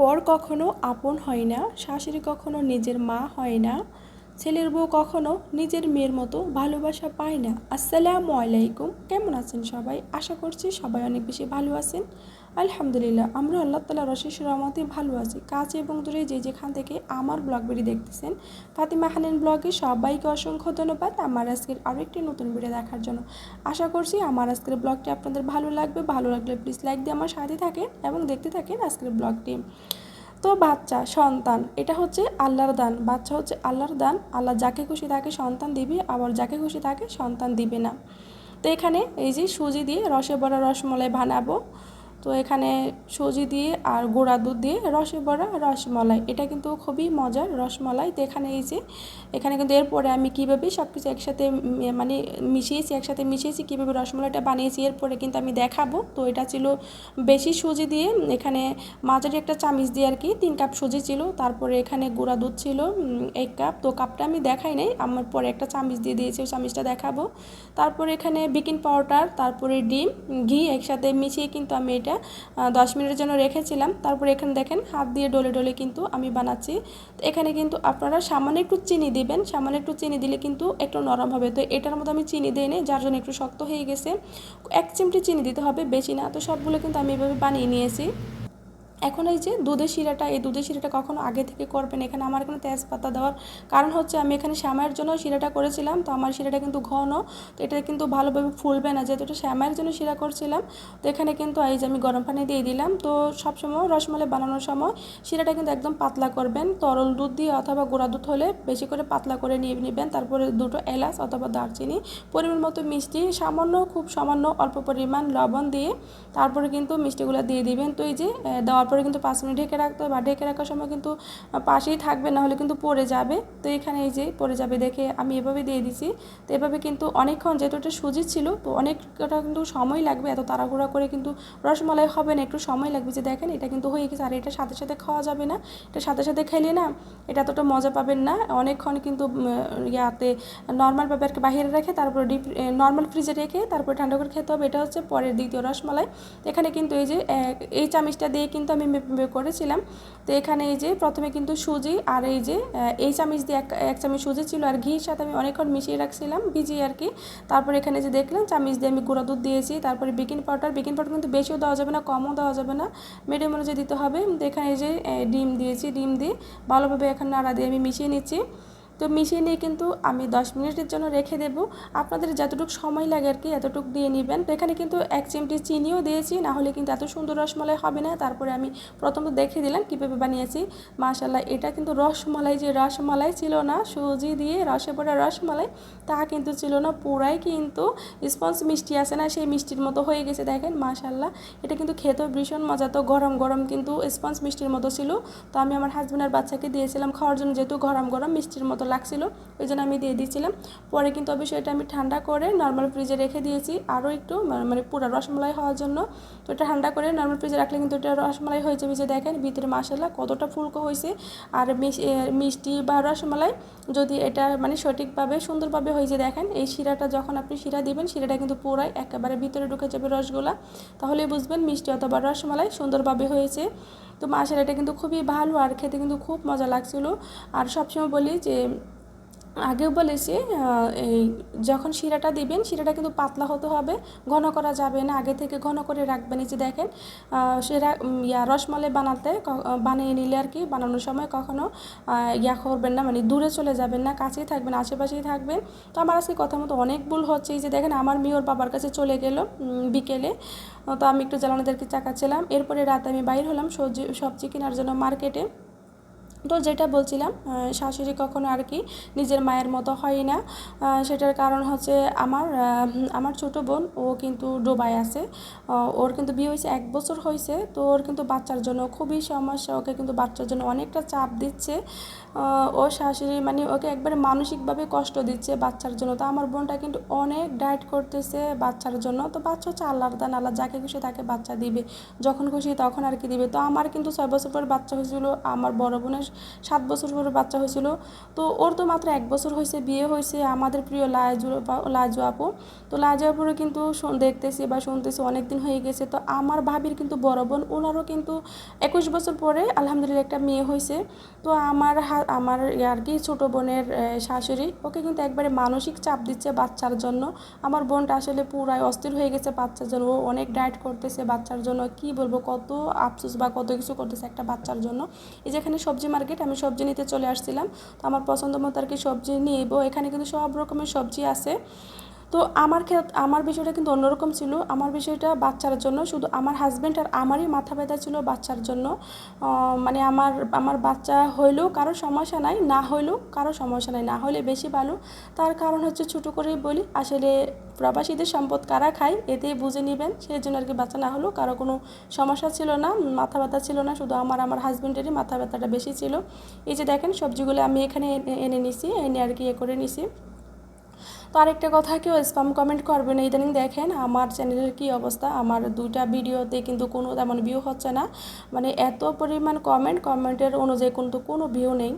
পর কখনো আপন হয় না, শাশুড়ি কখনো নিজের মা হয় না, ছেলের বউ কখনো নিজের মেয়ের মতো ভালোবাসা পায় না। আসসালামু আলাইকুম, কেমন আছেন সবাই? আশা করছি সবাই অনেক বেশি ভালো আছেন। আলহামদুলিল্লাহ, আমরা আল্লাহ তালা রশিস রহমতে ভালো আছি। কাছে এবং দূরে যে যেখান থেকে আমার ব্লগ ভিডিও দেখতেছেন, ফাতিমা হানেন ব্লগে সবাইকে অসংখ্য ধন্যবাদ আমার আজকের আরও একটি নতুন ভিডিও দেখার জন্য। আশা করছি আমার আজকের ব্লগটি আপনাদের ভালো লাগবে। ভালো লাগলে প্লিজ লাইক দিয়ে আমার সাথে থাকেন এবং দেখতে থাকেন আজকের ব্লগটি। তো বাচ্চা, সন্তান, এটা হচ্ছে আল্লাহর দান। বাচ্চা হচ্ছে আল্লাহর দান। আল্লাহ যাকে খুশি তাকে সন্তান দিবে, আবার যাকে খুশি তাকে সন্তান দিবে না। তো এখানে এই যে সুজি দিয়ে রসে বড়া রসমলাই বানাবো। তো এখানে সুজি দিয়ে আর গুঁড়া দুধ দিয়ে রসে বড়া রসমলাই। এটা কিন্তু খুবই মজার রসমলাই। তো এখানে এই যে, এখানে কিন্তু এরপরে আমি কীভাবে সব কিছু একসাথে মানে মিশিয়েছি, একসাথে মিশিয়েছি, কীভাবে রসমলাইটা বানিয়েছি, এরপরে কিন্তু আমি দেখাবো। তো এটা ছিল বেশি সুজি দিয়ে, এখানে মাঝারি একটা চামিচ দিয়ে আর কি তিন কাপ সুজি ছিল। তারপরে এখানে গুঁড়া দুধ ছিল এক কাপ। তো কাপটা আমি দেখাই নাই, আমার পরে একটা চামিচ দিয়ে দিয়েছি, ওই চামিচটা দেখাবো। তারপরে এখানে বেকিং পাউডার, তারপরে ডিম, ঘি একসাথে মিশিয়ে কিন্তু আমি এটা দশ মিনিটের জন্য রেখেছিলাম। তারপর এখানে দেখেন, হাত দিয়ে ডলে ডলে কিন্তু আমি বানাচ্ছি। তো এখানে কিন্তু আপনারা সামান্য একটু চিনি দিবেন। সামান্য একটু চিনি দিলে কিন্তু একটু নরম হবে। তো এটার মধ্যে আমি চিনি দিই নি যার জন্য একটু শক্ত হয়ে গেছে। এক চিমটি চিনি দিতে হবে, বেশি না। তো সবগুলো কিন্তু আমি এভাবে বানিয়ে নিয়েছি। এখন এই যে দুধের শিরাটা, এই দুধের শিরাটা কখনো আগে থেকে করবেন? এখানে আমার এখানে তেজপাতা দেওয়ার কারণ হচ্ছে আমি এখানে শ্যামাইয়ের জন্য শিরাটা করেছিলাম, তো আমার শিরাটা কিন্তু ঘন, তো এটা কিন্তু ভালোভাবে ফুলবে না। যেহেতু এটা শ্যামাইয়ের জন্য শিরা করছিলাম, তো এখানে কিন্তু এই যে আমি গরম পানি দিয়ে দিলাম, তো সবসময় রসমালাই বানানোর সময় শিরাটা কিন্তু একদম পাতলা করবেন। তরল দুধ দিয়ে অথবা গুঁড়া দুধ হলে বেশি করে পাতলা করে নিয়ে নেবেন। তারপরে দুটো এলাচ অথবা দারচিনি, পরিমাণ মতো মিষ্টি, সামান্য, খুব সামান্য অল্প পরিমাণ লবণ দিয়ে তারপরে কিন্তু মিষ্টিগুলো দিয়ে দিবেন। তো এই যে দেওয়ার পরে কিন্তু পাঁচ মিনিট ঢেকে রাখতে হবে। বা ঢেকে রাখার সময় কিন্তু পাশেই থাকবে না হলে কিন্তু পড়ে যাবে। তো এখানে এই যে পড়ে যাবে, দেখে আমি এভাবে দিয়ে দিছি। তো এভাবে কিন্তু অনেকক্ষণ, যেহেতু এটা সুজি ছিল, তো অনেকটা কিন্তু সময় লাগবে, এত তাড়াহুড়া করে কিন্তু রসমালাই হবে না, একটু সময় লাগবে। যে দেখেন, এটা কিন্তু হয়ে গেছে। আর এটা সাথে সাথে খাওয়া যাবে না। এটা সাথে সাথে খেলে না, এটা এতটা মজা পাবেন না। অনেকক্ষণ কিন্তু ইয়াতে নর্মালভাবে আর বাহিরে রেখে তারপর ডিপ নর্মাল ফ্রিজে রেখে তারপর ঠান্ডা করে খেতে হবে। এটা হচ্ছে পরের দ্বিতীয় রসমালাই। এখানে কিন্তু এই যে এই চামিচটা দিয়ে কিন্তু আমি করেছিলাম। তো এখানে এই যে প্রথমে কিন্তু সুজি আর এই যে এই চামিচ দিয়ে এক এক চামিচ সুজি ছিল আর ঘির সাথে আমি অনেকক্ষণ মিশিয়ে রাখছিলাম, ভিজিয়ে আর কি। তারপর এখানে যে দেখলাম চামিচ দিয়ে আমি গুঁড়া দুধ দিয়েছি, তারপরে বেকিং পাউডার। বেকিং পাউডার কিন্তু বেশিও দেওয়া যাবে না, কমও দেওয়া যাবে না। মিডিয়াম অনুযায়ী দিতে হবে। এখানে এই যে ডিম দিয়েছি, ডিম দিয়ে ভালোভাবে এখানে নাড়া দিয়ে আমি মিশিয়ে নিচ্ছি। তো মিশিয়ে নিয়ে কিন্তু আমি দশ মিনিটের জন্য রেখে দেবো। আপনাদের যতটুকু সময় লাগে আর কি, এতটুকু দিয়ে নেবেন। তো এখানে কিন্তু এক চিমটি চিনিও দিয়েছি, না হলে কিন্তু এত সুন্দর রসমালাই হবে না। তারপরে আমি প্রথমত দেখে দিলাম কীভাবে বানিয়েছি। মাশাল্লাহ এটা কিন্তু রসমালাই যে রসমালাই ছিল না, সুজি দিয়ে রসে পড়া রসমালাই, তা কিন্তু ছিল না। পুরাই কিন্তু স্পঞ্জ মিষ্টি আছে না, সেই মিষ্টির মতো হয়ে গেছে। দেখেন মাশাল্লাহ এটা কিন্তু খেতেও ভীষণ মজা। তো গরম গরম কিন্তু স্পঞ্জ মিষ্টির মতো ছিল। তো আমি আমার হাজব্যান্ডের বাচ্চাকে দিয়েছিলাম খাওয়ার জন্য, যেহেতু গরম গরম মিষ্টির মতো লাগছিল, ওই জন্য আমি দিয়ে দিয়েছিলাম। পরে কিন্তু অবশ্যই এটা আমি ঠান্ডা করে নর্মাল ফ্রিজে রেখে দিয়েছি, আরও একটু মানে পুরো রসমালাই হওয়ার জন্য। তো এটা ঠান্ডা করে নর্মাল ফ্রিজে রাখলে কিন্তু এটা রসমালাই হয়ে যাবে। যে দেখেন, ভিতরে মাসাল্লাহ কতটা ফুলকো হয়েছে। আর মিষ্টি বা রসমালাই যদি এটা মানে সঠিকভাবে, সুন্দরভাবে হয়েছে দেখেন, এই শিরাটা যখন আপনি শিরা দিবেন, শিরাটা কিন্তু পুরাই একেবারে ভিতরে ঢুকে যাবে রসগোলা তাহলে বুঝবেন মিষ্টি অথবা রসমালাই সুন্দরভাবে হয়েছে। তো মাসের এটা কিন্তু খুবই ভালো আর খেতে কিন্তু খুব মজা লাগছিল। আর সবসময় বলি যে আগেও বলেছি এই যখন শিরাটা দিবেন, শিরাটা কিন্তু পাতলা হতে হবে, ঘন করা যাবে না, আগে থেকে ঘন করে রাখবেন। এই যে দেখেন সেরা ইয়া রসমালাই বানাতে বানিয়ে নিলে আর কি বানানোর সময় কখনো ইয়া করবেন না মানে দূরে চলে যাবেন না, কাছেই থাকবেন, আশেপাশেই থাকবেন। তো আমার আজকে কথা মতো অনেক ভুল হচ্ছে। এই যে দেখেন, আমার মেয়ে ওর বাবার কাছে চলে গেল বিকেলে। তো আমি একটু জ্বালানোদেরকে চাকাচ্ছিলাম এরপরে রাতে আমি বাইর হলাম সবজি সবজি কেনার জন্য মার্কেটে। তো যেটা বলছিলাম শাশুড়ি কখনো আর কি নিজের মায়ের মতো হয় না। সেটার কারণ হচ্ছে আমার আমার ছোটো বোন, ও কিন্তু ডোবাই আছে। ওর কিন্তু বিয়ে হয়েছে, এক বছর হয়েছে। তো ওর কিন্তু বাচ্চার জন্য খুবই সমস্যা, ওকে কিন্তু বাচ্চার জন্য অনেকটা চাপ দিচ্ছে। ও শাশুড়ি মানে ওকে একবারে মানসিকভাবে কষ্ট দিচ্ছে বাচ্চার জন্য। তো আমার বোনটা কিন্তু অনেক ডায়েট করতেছে বাচ্চার জন্য। তো বাচ্চা হচ্ছে আল্লাহর দান, আল্লাহ যাকে খুশি তাকে বাচ্চা দিবে। যখন খুশি তখন আর কি দিবে। তো আমার কিন্তু ছয় বছর পর বাচ্চা হয়েছিল, আমার বড় বোনের সাত বছর পরে বাচ্চা হয়েছিল। তো ওর তো মাত্র এক বছর হয়েছে, বিয়ে হয়েছে। আমাদের প্রিয় লাজু লাজু আপু। তো লাজু আপুরও কিন্তু দেখতেছি বা শুনতেছি অনেক দিন হয়ে গেছে। তো আমার ভাবির কিন্তু বড় বোন, ওনারও কিন্তু একুশ বছর পরে আলহামদুলিল্লাহ একটা মেয়ে হয়েছে। তো আমার আমার আর কি ছোটো বোনের শাশুড়ি, ওকে কিন্তু একবারে মানসিক চাপ দিচ্ছে বাচ্চার জন্য। আমার বোনটা আসলে পুরাই অস্থির হয়ে গেছে বাচ্চার জন্য। ও অনেক ডায়েট করতেছে বাচ্চার জন্য। কি বলব, কত আফসোস বা কত কিছু করতেছে একটা বাচ্চার জন্য। এই যেখানে সবজি মার্কেট আমি সবজি নিতে চলে আসছিলাম। তো আমার পছন্দ মতো আর কি সবজি নিব। এখানে কিন্তু সব রকমের সবজি আছে। তো আমার ক্ষেত্রে আমার বিষয়টা কিন্তু অন্যরকম ছিল। আমার বিষয়টা বাচ্চার জন্য, শুধু আমার হাজব্যান্ড আর আমারই মাথা ব্যথা ছিল বাচ্চার জন্য। মানে আমার আমার বাচ্চা হইলেও কারও সমস্যা নাই, না হইলেও কারও সমস্যা নাই, না হলে বেশি ভালো। তার কারণ হচ্ছে ছোটো করেই বলি, আসলে প্রবাসীদের সম্পদ কারা খায় এতেই বুঝে নেবেন। সেই জন্য আর কি বাচ্চা না হলেও কারও কোনো সমস্যা ছিল না, মাথা ব্যথা ছিল না, শুধু আমার আমার হাজব্যান্ডেরই মাথা ব্যথাটা বেশি ছিল। এই যে দেখেন সবজিগুলো আমি এখানে এনে নিছি, এনে আর কি এ করে নিছি। তো আরেকটা কথা, কেউ স্পাম কমেন্ট করবেন ইদানিং দেখেন আমার চ্যানেলের কি অবস্থা? আমার দুইটা ভিডিওতে কিন্তু কোনো তেমন ভিউ হচ্ছে না। মানে এত পরিমাণ কমেন্ট কমেন্টের অনুযায়ী কিন্তু কোনো ভিউ নেই।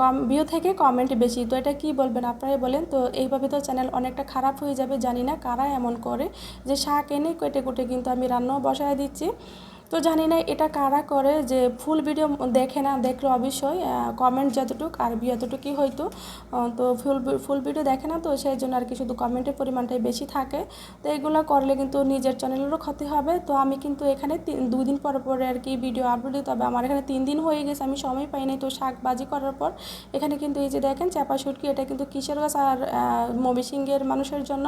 কম ভিউ থেকে কমেন্ট বেশি। তো এটা কি বলবেন আপনারাই বলেন। তো এইভাবে তো চ্যানেল অনেকটা খারাপ হয়ে যাবে, জানি না কারা এমন করে। যে শাক এনে কেটে কুটে কিন্তু আমি রান্নাও বসায় দিচ্ছি। তো জানি না এটা কারা করে যে ফুল ভিডিও দেখে না, দেখলে অবশ্যই কমেন্ট যতটুক আর ভিউ এতটুকুই হয়তো তো ফুল ফুল ভিডিও দেখে না, তো সেই জন্য আর কি শুধু কমেন্টের পরিমাণটাই বেশি থাকে। তো এইগুলো করলে কিন্তু নিজের চ্যানেলেরও ক্ষতি হবে। তো আমি কিন্তু এখানে দুই দিন পরে পরে আর কি ভিডিও আপলোড দিই, তবে আমার এখানে তিন দিন হয়ে গেছে, আমি সময় পাইনি তো শাক বাজি করার পর এখানে কিন্তু এই যে দেখেন চাপা শুটকি, এটা কিন্তু কিশোর গাছ আর মবিসিংয়ের মানুষের জন্য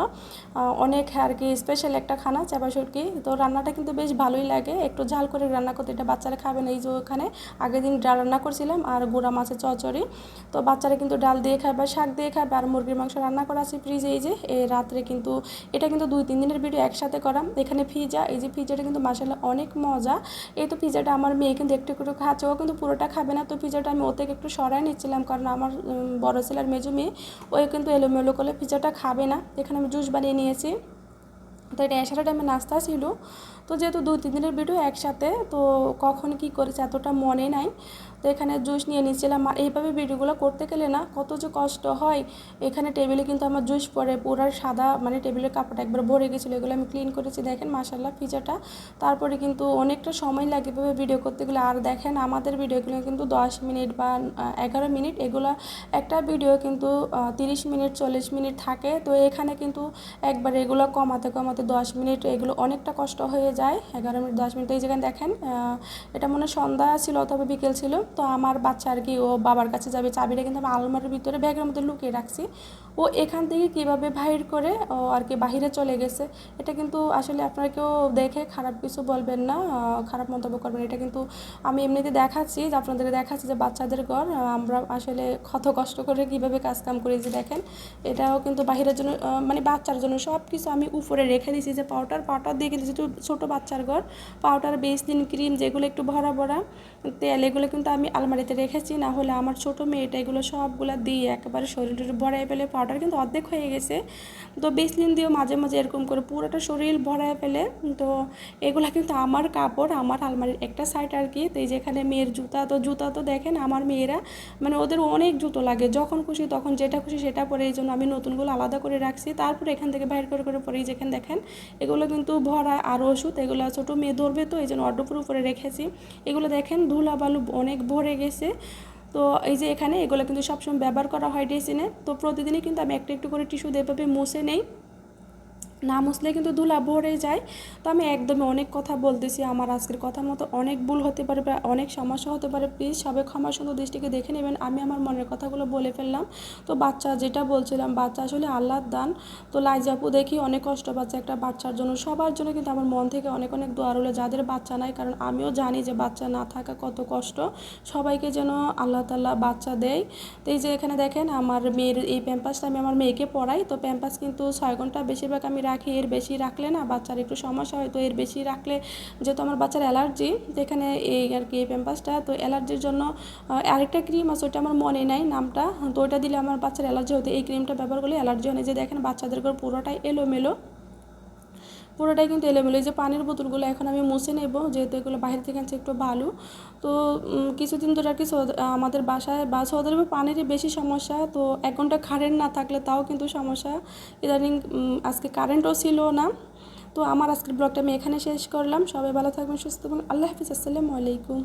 অনেক আর কি স্পেশাল একটা খানা চাপা শুটকি। তো রান্নাটা কিন্তু বেশ ভালোই লাগে, একটু ঝাল করে রান্না করতে, এটা বাচ্চারা খাবে না। এই যে ওখানে আগের দিন ডাল রান্না করছিলাম আর গুঁড়া মাছের চচড়ি তো বাচ্চারা কিন্তু ডাল দিয়ে খাবে, শাক দিয়ে খাবে আর মুরগির মাংস রান্না করা আছে ফ্রিজে এই যে। এই রাত্রে কিন্তু, এটা কিন্তু দুই তিন দিনের ভিডিও একসাথে করা। এখানে পিজা এই যে পিজাটা কিন্তু মাসাল্লাহ অনেক মজা। এই তো পিজাটা আমার মেয়ে কিন্তু একটু একটু খাচ্ছে, ও কিন্তু পুরোটা খাবে না। তো পিজাটা আমি ওতে একটু সরাই নিচ্ছিলাম কারণ আমার বড় ছেলের মেজো মেয়ে, ও কিন্তু এলোমেলো করলে পিজাটা খাবে না। এখানে আমি জুস বানিয়ে নিয়েছি। তো এটা এসাটা টাইমে নাস্তা ছিল। তো যেহেতু দুই, তিন দিনের ভিডিও একসাথে, তো কখন কি করেছে এতটা মনে নাই। তো এখানে জুস নিয়ে নিয়েছিলাম আর এইভাবে ভিডিওগুলো করতে গেলে না, কত যে কষ্ট হয়। এখানে টেবিলে কিন্তু আমার জুস পরে পুরো সাদা মানে টেবিলের কাপড়টা একবার ভরে গেছিল, এগুলো আমি ক্লিন করেছি। দেখেন মাসাল্লাহ পিজাটা তারপরে কিন্তু অনেকটা সময় লাগে এভাবে ভিডিও করতে গেলে। আর দেখেন, আমাদের ভিডিওগুলো কিন্তু দশ মিনিট বা এগারো মিনিট, এগুলো একটা ভিডিও কিন্তু তিরিশ মিনিট, চল্লিশ মিনিট থাকে। তো এখানে কিন্তু একবার এগুলো কমাতে কমাতে দশ মিনিট, এগুলো অনেকটা কষ্ট হয়ে যায়। এগারো মিনিট, দশ মিনিট, এই যেখানে দেখেন এটা মনে সন্ধ্যা ছিল অথবা বিকেল ছিল। তো আমার বাচ্চা আর কি, ও বাবার কাছে যাবে, চাবিটা কিন্তু আমি আলমারির ভিতরে ব্যাগের মধ্যে লুকিয়ে রাখছি। ও এখান থেকে কীভাবে বাহির করে, ও আর কি বাহিরে চলে গেছে, এটা কিন্তু আসলে আপনারা কেউ দেখে খারাপ কিছু বলবেন না খারাপ মন্তব্য করবেন এটা কিন্তু আমি এমনিতে দেখাচ্ছি, যে আপনাদেরকে দেখাচ্ছি যে বাচ্চাদের ঘর আমরা আসলে ক্ষত কষ্ট করে কীভাবে কাজকাম করি যে দেখেন, এটাও কিন্তু বাহিরের জন্য মানে বাচ্চার জন্য সব কিছু আমি উপরে রেখে দিয়েছি যে পাউডার পাউডার দিয়ে কিন্তু যেহেতু ছোটো বাচ্চার ঘর পাউডার দিন ক্রিম যেগুলো একটু ভরা ভরা, তেল, এগুলো কিন্তু আমি আলমারিতে রেখেছি, না হলে আমার ছোটো মেয়েটা এগুলো সবগুলো দিয়ে একেবারে শরীর ভরাই ফেলে পাউডার কিন্তু অর্ধেক হয়ে গেছে। তো বেসলিন দিয়েও মাঝে মাঝে এরকম করে পুরোটা শরীর ভরায় ফেলে, তো এগুলো কিন্তু আমার কাপড়, আমার আলমারির একটা সাইড আর কি, তো এই যেখানে মেয়ের জুতা, তো জুতা তো দেখেন আমার মেয়েরা মানে ওদের অনেক জুতো লাগে, যখন খুশি তখন যেটা খুশি সেটা পরে, এই জন্য আমি নতুনগুলো আলাদা করে রাখছি, তারপরে এখান থেকে বাইর করে করে পরে যেখানে দেখেন, এগুলো কিন্তু ভরা, আর ওষুধ এগুলো ছোটো মেয়ে ধরবে তো, এই জন্য অর্ডপুর উপরে রেখেছি। এগুলো দেখেন ধুলা বালু অনেক ভরে গেছে। তো এই যে এখানে এগুলো কিন্তু সবসময় ব্যবহার করা হয় ড্রেসিনে তো প্রতিদিনই কিন্তু আমি একটু একটু করে টিস্যু এভাবে মুছে নেই। না মুছলে কিন্তু ধুলা ভরে যায়। তো আমি একদমই অনেক কথা বলতেছি আমার আজকের কথা মতো, অনেক ভুল হতে পারে বা অনেক সমস্যা হতে পারে প্লিজ সবাই ক্ষমা সুন্দর দৃষ্টিকে দেখে নেবেন, আমি আমার মনের কথাগুলো বলে ফেললাম। তো বাচ্চা যেটা বলছিলাম, বাচ্চা আসলে আল্লাহর দান। তো লাইজাপু দেখি অনেক কষ্ট পাচ্ছে একটা বাচ্চার জন্য, সবার জন্য কিন্তু আমার মন থেকে অনেক অনেক দোয়া রইল, যাদের বাচ্চা নাই, কারণ আমিও জানি যে বাচ্চা না থাকা কত কষ্ট। সবাইকে যেন আল্লাহ তাল্লাহ বাচ্চা দেয়। তো এই যে এখানে দেখেন, আমার মেয়ের এই প্যাম্পাসটা আমি আমার মেয়েকে পড়াই, তো প্যাম্পাস কিন্তু ছয় ঘণ্টা বেশিরভাগ আমি রাখি, এর বেশি রাখলে না বাচ্চার একটু সমস্যা হয়। তো এর বেশি রাখলে যেহেতু আমার বাচ্চার অ্যালার্জি, যেখানে এই আর কি প্যাম্পাসটা, তো অ্যালার্জির জন্য আরেকটা ক্রিম আছে ওইটা আমার মনে নাই নামটা। তো ওইটা দিলে আমার বাচ্চার অ্যালার্জি হতো। এই ক্রিমটা ব্যবহার করলে অ্যালার্জি হয় যে দেখেন বাচ্চাদের পুরোটাই এলোমেলো। পুরোটাই কিন্তু এলোমেলো। এই যে পানির বোতলগুলো এখন আমি মুছে নেব, যেহেতু এগুলো বাইরে থেকে আনছে একটু ভালো তো কিছুদিন ধরে আর কি আমাদের বাসায় বা সৌদি আরবে পানিরই বেশি সমস্যা। তো এক ঘণ্টা কারেন্ট না থাকলে তাও কিন্তু সমস্যা। ইদানিং আজকে কারেন্টও ছিল না। তো আমার আজকের ব্লগটা আমি এখানে শেষ করলাম। সবাই ভালো থাকবেন, সুস্থ আল্লাহ হাফিজ, আসসালামু আলাইকুম।